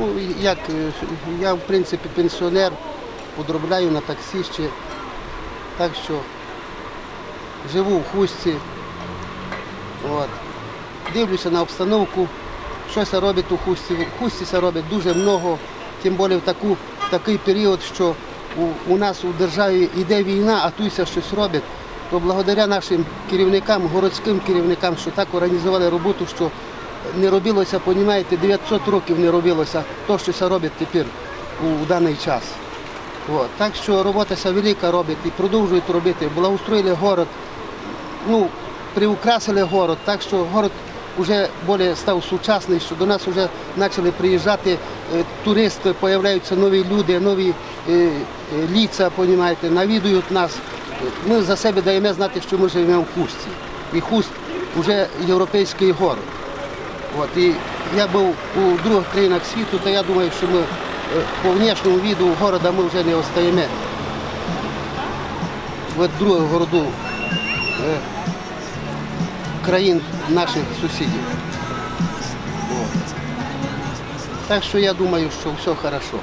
Ну, як, е, я, в принципі, пенсіонер, подробляю на таксі ще. Так що живу в хустці. От. Дивлюся на обстановку, що це робить у хусті. В хусті це робить дуже много, тим більше в, таку, такий період, що у, у нас у державі йде війна, а тут щось робить. То благодаря нашим керівникам, городським керівникам, що так організували роботу, що не робилося, понімаєте, 900 років не робилося то, що це робить тепер у, у даний час. От. Так що робота ця велика робить і продовжують робити. Благоустроїли город, ну, приукрасили город, так що город вже більше став сучасний, що до нас вже почали приїжджати е, туристи, з'являються нові люди, нові е, е, ліца, понімаєте, навідують нас. Ми за себе даємо знати, що ми живемо в Хустці. І Хуст вже європейський город. От, і я був у других країнах світу, то я думаю, що ми е, по внешньому віду города ми вже не остаємо. В другому городу е, країн наших сусідів. От. Так що я думаю, що все хорошо.